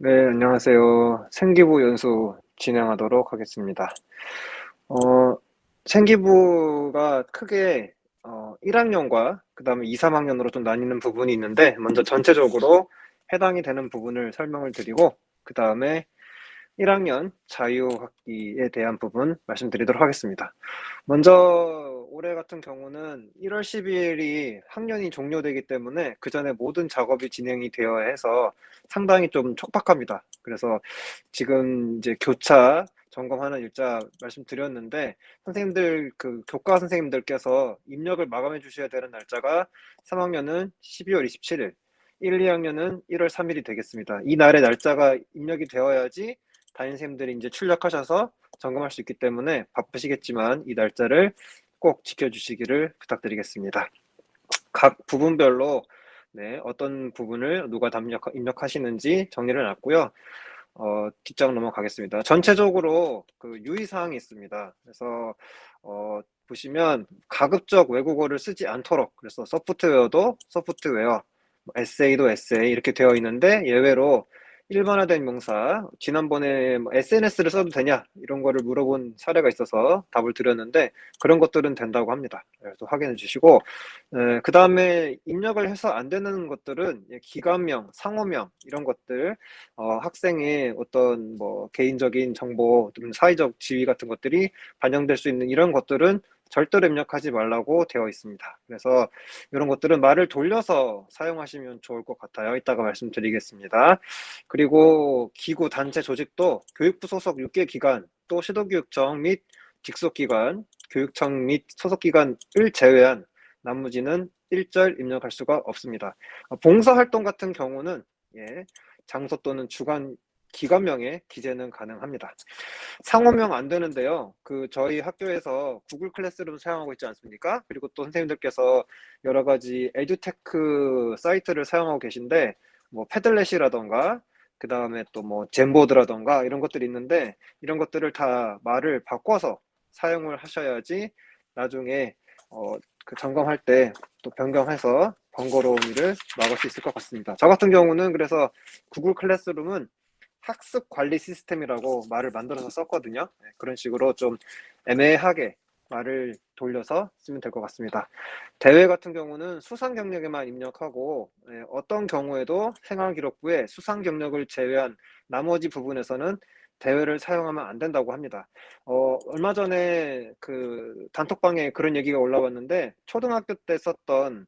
네, 안녕하세요. 생기부 연수 진행하도록 하겠습니다. 어, 생기부가 크게 어, 1학년과 그 다음에 2, 3학년으로 좀 나뉘는 부분이 있는데 먼저 전체적으로 해당이 되는 부분을 설명을 드리고 그 다음에 1학년 자유학기에 대한 부분 말씀드리도록 하겠습니다. 먼저 올해 같은 경우는 1월 12일이 학년이 종료되기 때문에 그 전에 모든 작업이 진행이 되어야 해서 상당히 좀 촉박합니다. 그래서 지금 이제 교차 점검하는 일자 말씀드렸는데 선생님들 그 교과 선생님들께서 입력을 마감해 주셔야 되는 날짜가 3학년은 12월 27일, 1, 2학년은 1월 3일이 되겠습니다. 이 날의 날짜가 입력이 되어야지 담임 선생님들이 이제 출력하셔서 점검할 수 있기 때문에 바쁘시겠지만 이 날짜를 꼭 지켜주시기를 부탁드리겠습니다. 각 부분별로 네, 어떤 부분을 누가 담력, 입력하시는지 정리를 해놨고요. 어, 뒷장 넘어가겠습니다. 전체적으로 그 유의사항이 있습니다. 그래서 어, 보시면 가급적 외국어를 쓰지 않도록 그래서 소프트웨어도 소프트웨어, 에세이도 에세이 이렇게 되어 있는데 예외로 일반화된 명사, 지난번에 뭐 SNS를 써도 되냐 이런 거를 물어본 사례가 있어서 답을 드렸는데 그런 것들은 된다고 합니다. 그래서 확인해 주시고 그 다음에 입력을 해서 안 되는 것들은 기관명, 상호명 이런 것들 어, 학생의 어떤 뭐 개인적인 정보, 사회적 지위 같은 것들이 반영될 수 있는 이런 것들은 절대로 입력하지 말라고 되어 있습니다. 그래서 이런 것들은 말을 돌려서 사용하시면 좋을 것 같아요. 이따가 말씀드리겠습니다. 그리고 기구, 단체, 조직도 교육부 소속 6개 기관, 또 시도교육청 및 직속기관, 교육청 및 소속기관을 제외한 나머지는 일절 입력할 수가 없습니다. 봉사활동 같은 경우는 예, 장소 또는 주관 기관명의 기재는 가능합니다. 상호명 안 되는데요. 그 저희 학교에서 구글 클래스룸 사용하고 있지 않습니까? 그리고 또 선생님들께서 여러 가지 에듀테크 사이트를 사용하고 계신데 뭐 패들렛이라던가 그 다음에 또 뭐 젠보드라던가 이런 것들이 있는데 이런 것들을 다 말을 바꿔서 사용을 하셔야지 나중에 어, 그 점검할 때 또 변경해서 번거로운 일을 막을 수 있을 것 같습니다. 저 같은 경우는 그래서 구글 클래스룸은 학습 관리 시스템이라고 말을 만들어서 썼거든요. 네, 그런 식으로 좀 애매하게 말을 돌려서 쓰면 될 것 같습니다. 대회 같은 경우는 수상 경력에만 입력하고 예, 어떤 경우에도 생활 기록부에 수상 경력을 제외한 나머지 부분에서는 대회를 사용하면 안 된다고 합니다. 어, 얼마 전에 그 단톡방에 그런 얘기가 올라왔는데 초등학교 때 썼던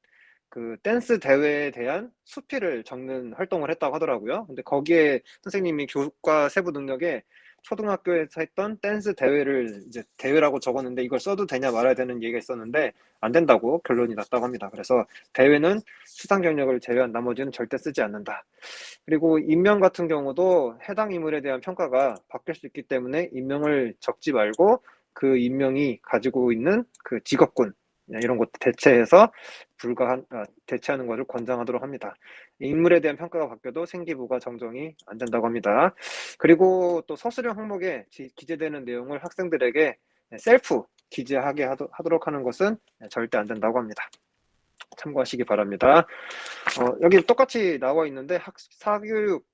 그 댄스 대회에 대한 수필을 적는 활동을 했다고 하더라고요. 근데 거기에 선생님이 교과 세부 능력에 초등학교에서 했던 댄스 대회를 이제 대회라고 적었는데 이걸 써도 되냐 말아야 되는 얘기가 있었는데 안 된다고 결론이 났다고 합니다. 그래서 대회는 수상 경력을 제외한 나머지는 절대 쓰지 않는다. 그리고 임명 같은 경우도 해당 인물에 대한 평가가 바뀔 수 있기 때문에 임명을 적지 말고 그 임명이 가지고 있는 그 직업군 네, 이런 것 대체해서 불가한 아, 대체하는 것을 권장하도록 합니다. 인물에 대한 평가가 바뀌어도 생기부가 정정이 안 된다고 합니다. 그리고 또 서술형 항목에 기재되는 내용을 학생들에게 셀프 기재하게 하도록 하는 것은 절대 안 된다고 합니다. 참고하시기 바랍니다. 어, 여기 똑같이 나와 있는데 학, 사교육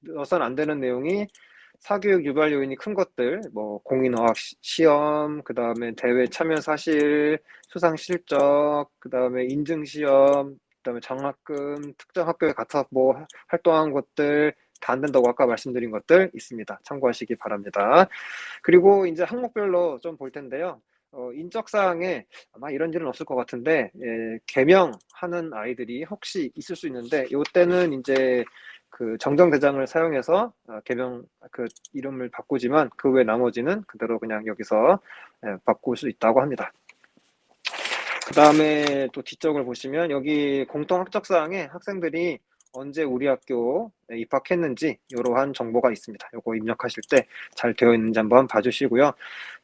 넣어서는 안 되는 내용이 사교육 유발 요인이 큰 것들, 뭐 공인어학 시험, 그 다음에 대회 참여 사실, 수상 실적, 그 다음에 인증 시험, 그 다음에 장학금, 특정 학교에 가서 뭐 활동한 것들 다 안 된다고 아까 말씀드린 것들 있습니다. 참고하시기 바랍니다. 그리고 이제 항목별로 좀 볼 텐데요. 어, 인적사항에 아마 이런 일은 없을 것 같은데 예, 개명하는 아이들이 혹시 있을 수 있는데 이때는 이제 그 정정 대장을 사용해서 어, 개명 그 이름을 바꾸지만 그 외 나머지는 그대로 그냥 여기서 예, 바꿀 수 있다고 합니다. 그 다음에 또 뒤쪽을 보시면 여기 공통 학적 사항에 학생들이 언제 우리 학교에 입학했는지 이러한 정보가 있습니다. 이거 입력하실 때 잘 되어 있는지 한번 봐주시고요.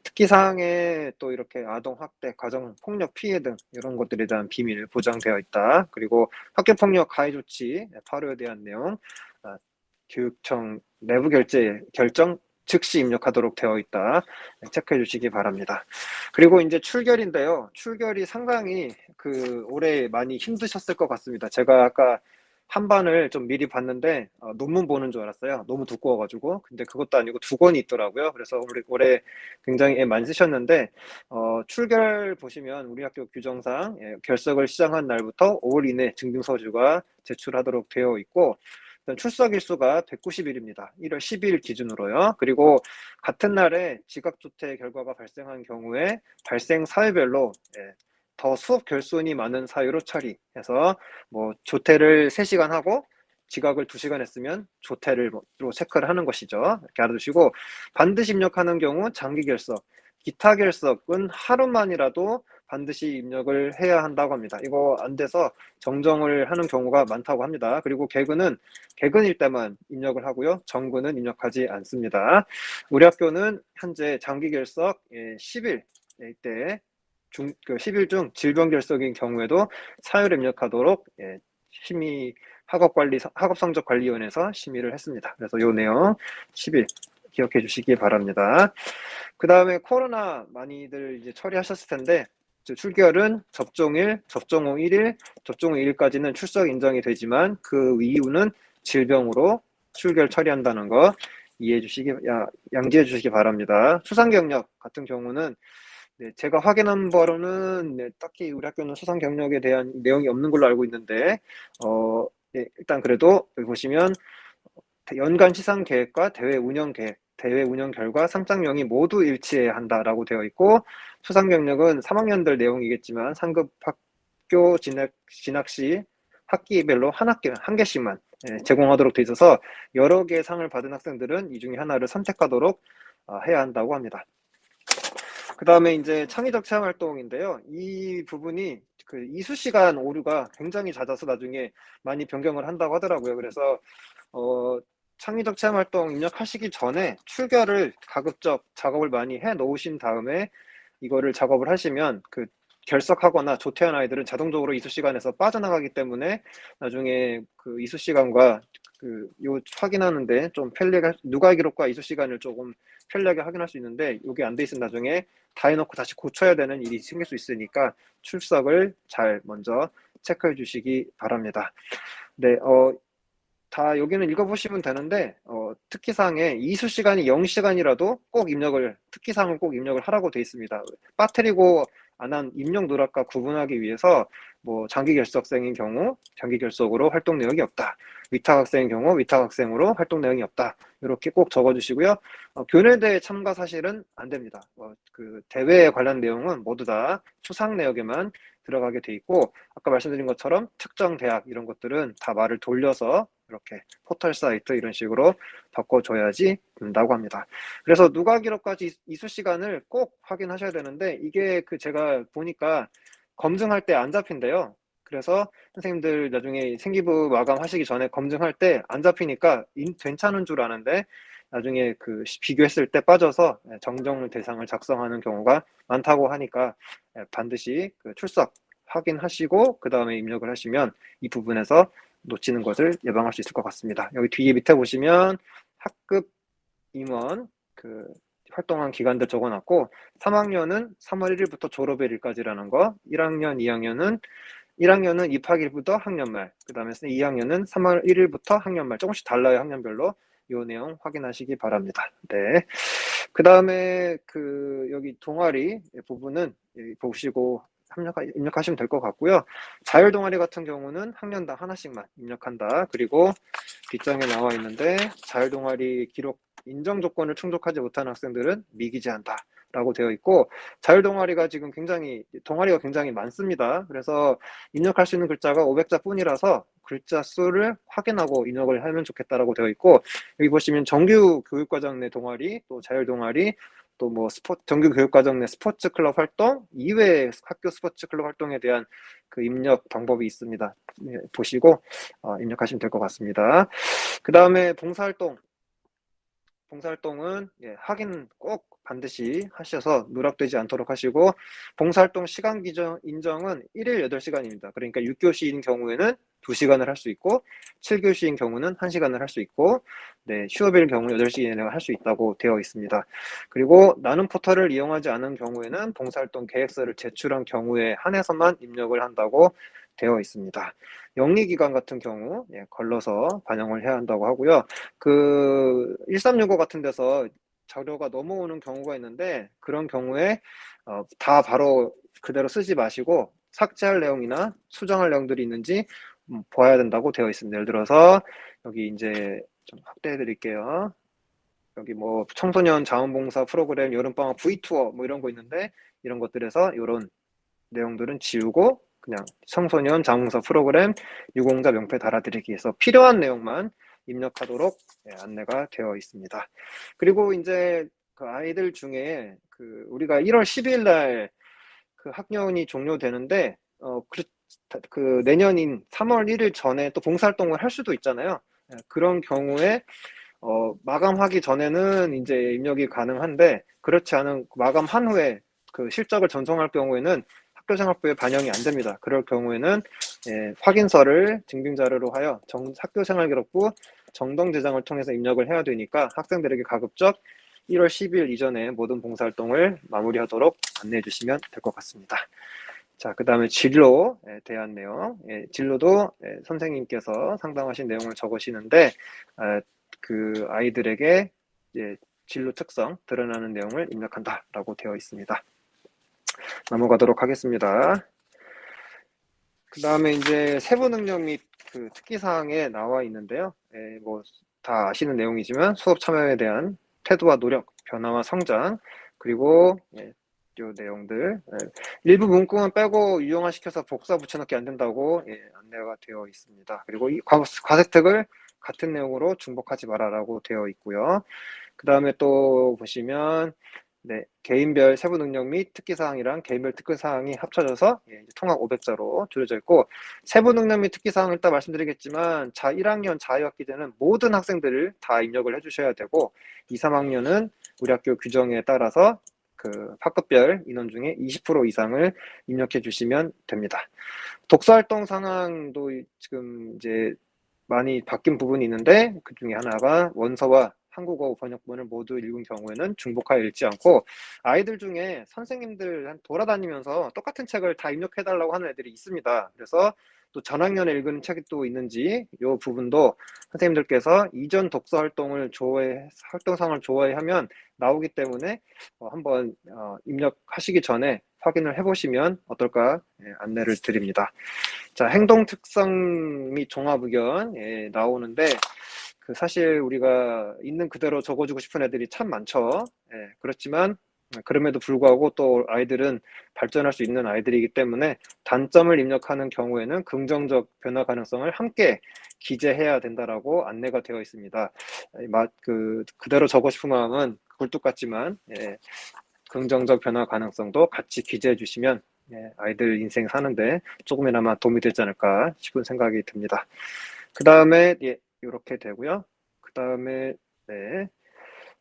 특기 사항에 또 이렇게 아동 학대, 가정 폭력 피해 등 이런 것들에 대한 비밀 보장되어 있다. 그리고 학교 폭력 가해 조치 파로에 대한 내용, 아, 교육청 내부 결제 결정 즉시 입력하도록 되어 있다. 체크해 주시기 바랍니다. 그리고 이제 출결인데요. 출결이 상당히 그 올해 많이 힘드셨을 것 같습니다. 제가 아까 한반을 좀 미리 봤는데 어, 논문 보는 줄 알았어요. 너무 두꺼워가지고. 근데 그것도 아니고 두 권이 있더라고요. 그래서 우리 올해 굉장히 애 많이 쓰셨는데 어, 출결 보시면 우리 학교 규정상 예, 결석을 시작한 날부터 5월 이내 증빙 서류가 제출하도록 되어 있고 출석 일수가 190일입니다. 1월 10일 기준으로요. 그리고 같은 날에 지각조퇴 결과가 발생한 경우에 발생 사유별로 예, 더 수업 결손이 많은 사유로 처리해서 뭐 조퇴를 3시간 하고 지각을 2시간 했으면 조퇴를 로 체크를 하는 것이죠. 이렇게 알아두시고 반드시 입력하는 경우 장기 결석, 기타 결석은 하루만이라도 반드시 입력을 해야 한다고 합니다. 이거 안 돼서 정정을 하는 경우가 많다고 합니다. 그리고 개근은 개근일 때만 입력을 하고요. 정근은 입력하지 않습니다. 우리 학교는 현재 장기 결석 10일 이때 중, 그 10일 중 질병 결석인 경우에도 사유를 입력하도록 예, 심의 학업관리 학업성적관리위원회에서 심의를 했습니다. 그래서 요 내용 10일 기억해 주시기 바랍니다. 그 다음에 코로나 많이들 이제 처리하셨을 텐데 출결은 접종일, 접종 후 1일, 접종 후 2일까지는 출석 인정이 되지만 그 이후는 질병으로 출결 처리한다는 거 이해해 주시기, 야, 양지해 주시기 바랍니다. 수상 경력 같은 경우는 네, 제가 확인한 바로는 네, 딱히 우리 학교는 수상 경력에 대한 내용이 없는 걸로 알고 있는데 어, 네, 일단 그래도 여기 보시면 연간 시상 계획과 대회 운영 계획, 대회 운영 결과 상장령이 모두 일치해야 한다라고 되어 있고 수상 경력은 3학년들 내용이겠지만 상급 학교 진학, 진학 시 학기별로 한 학기 한 개씩만 예, 제공하도록 되어 있어서 여러 개의 상을 받은 학생들은 이 중에 하나를 선택하도록 어, 해야 한다고 합니다. 그 다음에 이제 창의적 체험 활동인데요. 이 부분이 그 이수 시간 오류가 굉장히 잦아서 나중에 많이 변경을 한다고 하더라고요. 그래서 어, 창의적 체험 활동 입력하시기 전에 출결을 가급적 작업을 많이 해 놓으신 다음에 이거를 작업을 하시면 그 결석하거나 조퇴한 아이들은 자동적으로 이수 시간에서 빠져나가기 때문에 나중에 그 이수 시간과 그요 확인하는데 좀 편리하게 누가 기록과 이수 시간을 조금 편리하게 확인할 수 있는데 이게 안 돼 있으면 나중에 다 해놓고 다시 고쳐야 되는 일이 생길 수 있으니까 출석을 잘 먼저 체크해 주시기 바랍니다. 네, 어, 다 여기는 읽어보시면 되는데 어, 특기사항에 이수 시간이 0시간이라도 꼭 입력을 특기사항을 꼭 입력을 하라고 되어 있습니다. 빠뜨리고 안한 입력 누락과 구분하기 위해서 뭐 장기 결석생인 경우 장기 결석으로 활동 내역이 없다. 위탁 학생인 경우 위탁 학생으로 활동 내용이 없다. 이렇게 꼭 적어주시고요. 어, 교내대회 참가 사실은 안 됩니다. 어, 그 대회에 관련 내용은 모두 다 수상 내역에만 들어가게 돼 있고 아까 말씀드린 것처럼 특정 대학 이런 것들은 다 말을 돌려서 이렇게 포털 사이트 이런 식으로 바꿔줘야지 된다고 합니다. 그래서 누가 기록까지 이수 시간을 꼭 확인하셔야 되는데 이게 그 제가 보니까 검증할 때 안 잡힌대요. 그래서 선생님들 나중에 생기부 마감하시기 전에 검증할 때 안 잡히니까 괜찮은 줄 아는데 나중에 그 비교했을 때 빠져서 정정 대상을 작성하는 경우가 많다고 하니까 반드시 그 출석 확인하시고 그 다음에 입력을 하시면 이 부분에서 놓치는 것을 예방할 수 있을 것 같습니다. 여기 뒤에 밑에 보시면 학급 임원 그 활동한 기간들 적어놨고 3학년은 3월 1일부터 졸업일까지라는 거 1학년, 2학년은 1학년은 입학일부터 학년말 그 다음에 2학년은 3월 1일부터 학년말 조금씩 달라요 학년별로 이 내용 확인하시기 바랍니다. 네. 그 다음에 그 여기 동아리 부분은 보시고 합력하, 입력하시면 될 것 같고요. 자율 동아리 같은 경우는 학년당 하나씩만 입력한다. 그리고 뒷장에 나와 있는데 자율 동아리 기록 인정 조건을 충족하지 못한 학생들은 미기재한다. 라고 되어 있고 자율 동아리가 지금 굉장히 동아리가 굉장히 많습니다. 그래서 입력할 수 있는 글자가 500자 뿐이라서 글자 수를 확인하고 입력을 하면 좋겠다라고 되어 있고 여기 보시면 정규 교육과정 내 동아리 또 자율 동아리 또 뭐 스포츠 정규 교육 과정 내 스포츠 클럽 활동 이외의 학교 스포츠 클럽 활동에 대한 그 입력 방법이 있습니다. 네, 보시고 어, 입력하시면 될 것 같습니다. 그 다음에 봉사활동 봉사활동은 예, 확인 꼭 반드시 하셔서 누락되지 않도록 하시고 봉사활동 시간 기정 인정은 1일 8시간입니다. 그러니까 6교시인 경우에는 2시간을 할 수 있고 7교시인 경우는 1시간을 할 수 있고 네, 휴업일 경우 8시 이내에 할수 있다고 되어 있습니다. 그리고 나눔 포털을 이용하지 않은 경우에는 봉사활동 계획서를 제출한 경우에 한해서만 입력을 한다고 되어 있습니다. 영리기관 같은 경우 예, 걸러서 반영을 해야 한다고 하고요. 그 1365 같은 데서 자료가 넘어오는 경우가 있는데 그런 경우에 어, 다 바로 그대로 쓰지 마시고 삭제할 내용이나 수정할 내용들이 있는지 음, 봐야 된다고 되어 있습니다. 예를 들어서 여기 이제 좀 확대해 드릴게요. 여기 뭐 청소년 자원봉사 프로그램 여름방학 V투어 뭐 이런 거 있는데 이런 것들에서 이런 내용들은 지우고 그냥 청소년 자원봉사 프로그램 유공자 명패 달아드리기에서 필요한 내용만 입력하도록 예, 안내가 되어 있습니다. 그리고 이제 그 아이들 중에 그 우리가 1월 12일 날 그 학년이 종료되는데 어, 그, 그 내년인 3월 1일 전에 또 봉사활동을 할 수도 있잖아요. 예, 그런 경우에 어, 마감하기 전에는 이제 입력이 가능한데 그렇지 않은 마감한 후에 그 실적을 전송할 경우에는 학교생활부에 반영이 안 됩니다. 그럴 경우에는 예, 확인서를 증빙자료로 하여 정, 학교생활기록부 정동 제장을 통해서 입력을 해야 되니까 학생들에게 가급적 1월 10일 이전에 모든 봉사활동을 마무리하도록 안내해 주시면 될 것 같습니다. 자, 그 다음에 진로에 대한 내용. 예, 진로도 예, 선생님께서 상담하신 내용을 적으시는데, 아, 그 아이들에게 이제 진로 특성 드러나는 내용을 입력한다라고 되어 있습니다. 넘어가도록 하겠습니다. 그 다음에 이제 세부 능력 및 그 특기 사항에 나와 있는데요. 예, 뭐다 아시는 내용이지만 수업 참여에 대한 태도와 노력, 변화와 성장, 그리고 예, 요 내용들 예, 일부 문구만 빼고 유형화 시켜서 복사 붙여넣기 안 된다고 예, 안내가 되어 있습니다. 그리고 이 과, 과세특을 같은 내용으로 중복하지 마라라고 되어 있고요. 그 다음에 또 보시면 네, 개인별 세부 능력 및 특기 사항이랑 개인별 특기 사항이 합쳐져서 예, 통합 500자로 줄여져 있고 세부 능력 및 특기 사항을 일단 말씀드리겠지만 자 1학년 자유학기 때는 모든 학생들을 다 입력을 해주셔야 되고 2, 3학년은 우리 학교 규정에 따라서 그 학급별 인원 중에 20% 이상을 입력해 주시면 됩니다. 독서 활동 상황도 지금 이제 많이 바뀐 부분이 있는데 그 중에 하나가 원서와 한국어 번역본을 모두 읽은 경우에는 중복하여 읽지 않고 아이들 중에 선생님들 돌아다니면서 똑같은 책을 다 입력해달라고 하는 애들이 있습니다. 그래서 또 전학년에 읽은 책이 또 있는지 이 부분도 선생님들께서 이전 독서 활동을 좋아해 활동상을 좋아하면 나오기 때문에 어, 한번 어, 입력하시기 전에 확인을 해보시면 어떨까 예, 안내를 드립니다. 자 행동 특성 및 종합 의견 예, 나오는데 그 사실 우리가 있는 그대로 적어주고 싶은 애들이 참 많죠. 예, 그렇지만 그럼에도 불구하고 또 아이들은 발전할 수 있는 아이들이기 때문에 단점을 입력하는 경우에는 긍정적 변화 가능성을 함께 기재해야 된다라고 안내가 되어 있습니다. 그 그대로 적고 싶은 마음은 굴뚝 같지만 예, 긍정적 변화 가능성도 같이 기재해 주시면 예, 아이들 인생 사는데 조금이나마 도움이 되지 않을까 싶은 생각이 듭니다. 그 다음에 예, 이렇게 되고요. 그 다음에 네.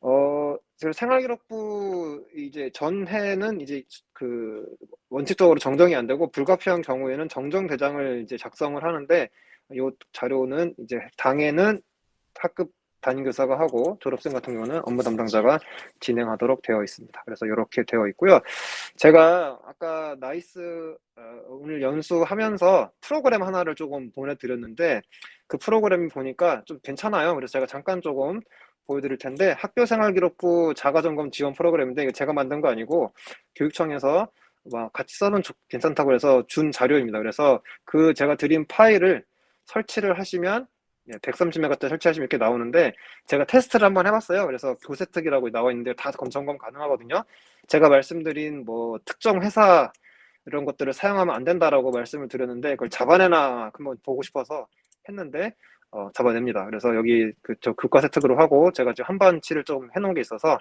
어, 생활기록부 이제 전해는 이제 그 원칙적으로 정정이 안 되고 불가피한 경우에는 정정 대장을 이제 작성을 하는데 이 자료는 이제 당에는 학급 담임교사가 하고 졸업생 같은 경우는 업무 담당자가 진행하도록 되어 있습니다. 그래서 이렇게 되어 있고요. 제가 아까 나이스 어, 오늘 연수하면서 프로그램 하나를 조금 보내드렸는데 그 프로그램 보니까 좀 괜찮아요. 그래서 제가 잠깐 조금 보여드릴 텐데 학교생활기록부 자가점검 지원 프로그램인데 이거 제가 만든 거 아니고 교육청에서 막 같이 써는 괜찮다고 해서 준 자료입니다. 그래서 그 제가 드린 파일을 설치를 하시면 130메가짜리 예, 설치하시면 이렇게 나오는데 제가 테스트를 한번 해봤어요. 그래서 교세특이라고 나와 있는데 다 점검 가능하거든요. 제가 말씀드린 뭐 특정 회사 이런 것들을 사용하면 안 된다라고 말씀을 드렸는데 그걸 잡아내나 한번 보고 싶어서 했는데 어, 잡아냅니다. 그래서 여기 그 저 교과 세특으로 하고 제가 지금 한반치를 좀 해놓은 게 있어서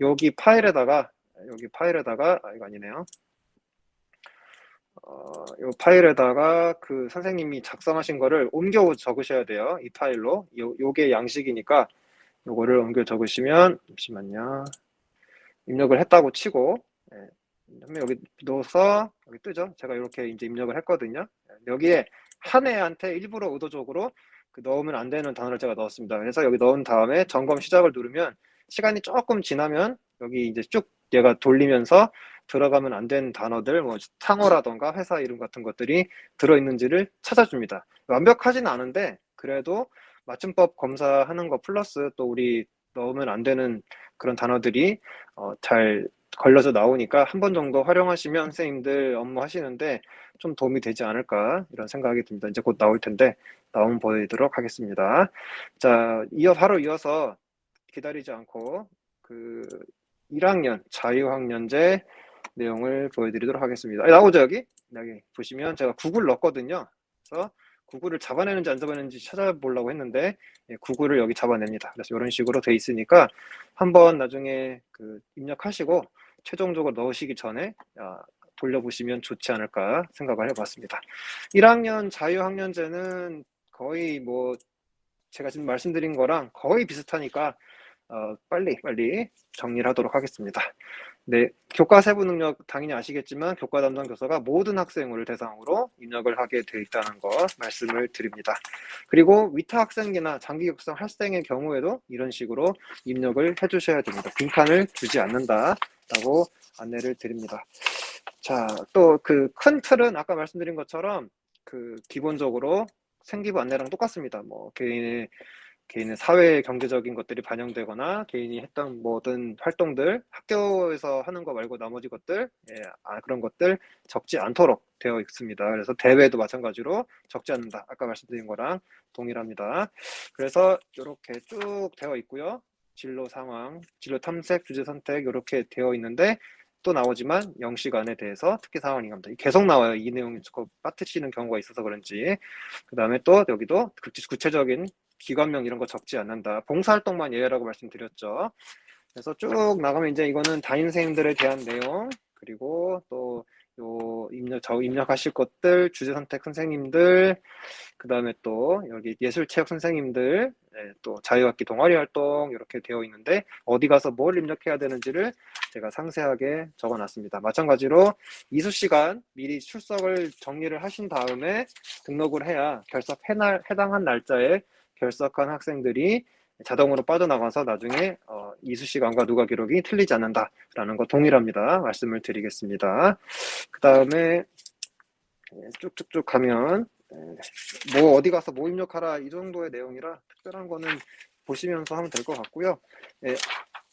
여기 파일에다가 여기 파일에다가 아 이거 아니네요. 어, 이 파일에다가 그 선생님이 작성하신 거를 옮겨 적으셔야 돼요. 이 파일로. 요, 요게 양식이니까 요거를 옮겨 적으시면 잠시만요. 입력을 했다고 치고 예, 여기 넣어서 여기 뜨죠. 제가 이렇게 이제 입력을 했거든요. 여기에 한 애한테 일부러 의도적으로 그 넣으면 안 되는 단어를 제가 넣었습니다. 그래서 여기 넣은 다음에 점검 시작을 누르면 시간이 조금 지나면 여기 이제 쭉 얘가 돌리면서 들어가면 안 되는 단어들, 뭐 창호라던가 회사 이름 같은 것들이 들어있는지를 찾아줍니다. 완벽하지는 않은데 그래도 맞춤법 검사하는 거 플러스 또 우리 넣으면 안 되는 그런 단어들이 어, 잘 걸려서 나오니까 한 번 정도 활용하시면 선생님들 업무 하시는데 좀 도움이 되지 않을까 이런 생각이 듭니다. 이제 곧 나올 텐데 나오면 보여드리도록 하겠습니다. 자, 이어 바로 이어서 기다리지 않고 그 1학년 자유학년제 내용을 보여드리도록 하겠습니다. 아, 나오죠 여기? 여기 보시면 제가 구글 넣었거든요. 그래서 구글을 잡아내는지 안 잡아내는지 찾아보려고 했는데 예, 구글을 여기 잡아냅니다. 그래서 이런 식으로 돼 있으니까 한번 나중에 그 입력하시고 최종적으로 넣으시기 전에 아, 돌려보시면 좋지 않을까 생각을 해봤습니다. 1학년 자유학년제는 거의 뭐 제가 지금 말씀드린 거랑 거의 비슷하니까 어, 빨리 빨리 정리를 하도록 하겠습니다. 네, 교과 세부 능력 당연히 아시겠지만 교과 담당 교사가 모든 학생을 대상으로 입력을 하게 되어 있다는 거 말씀을 드립니다. 그리고 위탁 학생이나 장기 육성 학생의 경우에도 이런 식으로 입력을 해주셔야 됩니다. 빈칸을 주지 않는다라고 안내를 드립니다. 자, 또 그 큰 틀은 아까 말씀드린 것처럼 그 기본적으로 생기부 안내랑 똑같습니다. 뭐 개인의 개인의 사회 경제적인 것들이 반영되거나 개인이 했던 모든 활동들 학교에서 하는 거 말고 나머지 것들 예, 아, 그런 것들 적지 않도록 되어 있습니다. 그래서 대회도 마찬가지로 적지 않는다. 아까 말씀드린 거랑 동일합니다. 그래서 이렇게 쭉 되어 있고요. 진로 상황, 진로 탐색, 주제 선택 이렇게 되어 있는데 또 나오지만 영시간에 대해서 특기 상황입니다. 계속 나와요. 이 내용이 조금 빠뜨리는 경우가 있어서 그런지. 그 다음에 또 여기도 구체적인 기관명 이런 거 적지 않는다. 봉사활동만 예외라고 말씀드렸죠. 그래서 쭉 나가면 이제 이거는 담임 선생님들에 대한 내용 그리고 또 요 입력 저 입력하실 것들 주제 선택 선생님들 그 다음에 또 여기 예술 체육 선생님들 예, 또 자유학기 동아리 활동 이렇게 되어 있는데 어디 가서 뭘 입력해야 되는지를 제가 상세하게 적어놨습니다. 마찬가지로 이수 시간 미리 출석을 정리를 하신 다음에 등록을 해야 결석 해날 해당한 날짜에 결석한 학생들이 자동으로 빠져나가서 나중에 어, 이수 시간과 누가 기록이 틀리지 않는다라는 거 동일합니다. 말씀을 드리겠습니다. 그 다음에 쭉쭉쭉 가면 예, 뭐 어디 가서 뭐 입력하라 이 정도의 내용이라 특별한 거는 보시면서 하면 될 것 같고요. 예,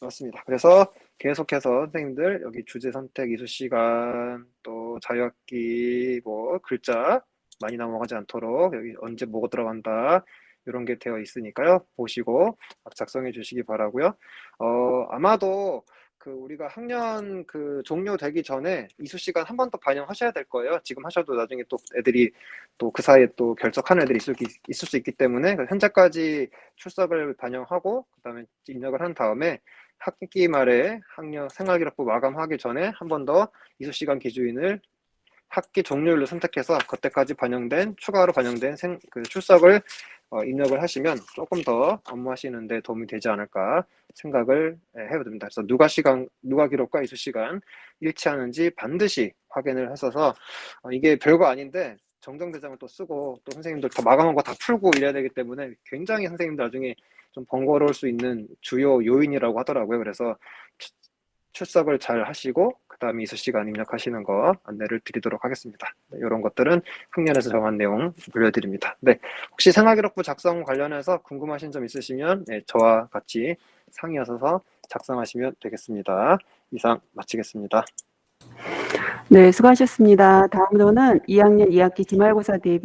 맞습니다. 그래서 계속해서 선생님들 여기 주제 선택 이수 시간 또 자유학기 뭐 글자 많이 넘어가지 않도록 여기 언제 뭐가 들어간다 이런 게 되어 있으니까요. 보시고 작성해 주시기 바라고요. 어, 아마도 그 우리가 학년 그 종료되기 전에 이수 시간 한 번 더 반영하셔야 될 거예요. 지금 하셔도 나중에 또 애들이 또 그 사이에 또 결석하는 애들이 있을, 있을 수 있기 때문에 현재까지 출석을 반영하고 그다음에 입력을 한 다음에 학기 말에 학년 생활기록부 마감하기 전에 한 번 더 이수 시간 기준을 학기 종료일로 선택해서 그때까지 반영된 추가로 반영된 생, 그 출석을 어, 입력을 하시면 조금 더 업무하시는데 도움이 되지 않을까 생각을 예, 해야 됩니다. 그래서 누가 시간, 누가 기록과 이수 시간 일치하는지 반드시 확인을 했어서 어, 이게 별거 아닌데 정정 대장을 또 쓰고 또 선생님들 다 마감한 거 다 풀고 이래야 되기 때문에 굉장히 선생님들 나중에 좀 번거로울 수 있는 주요 요인이라고 하더라고요. 그래서 출석을 잘 하시고 그 다음에 이수 시간 입력하시는 거 안내를 드리도록 하겠습니다. 네, 이런 것들은 학년에서 정한 내용 불려드립니다. 네, 혹시 생활기록부 작성 관련해서 궁금하신 점 있으시면 네, 저와 같이 상의하셔서 작성하시면 되겠습니다. 이상 마치겠습니다. 네, 수고하셨습니다. 다음으로는 2학년 2학기 기말고사 대비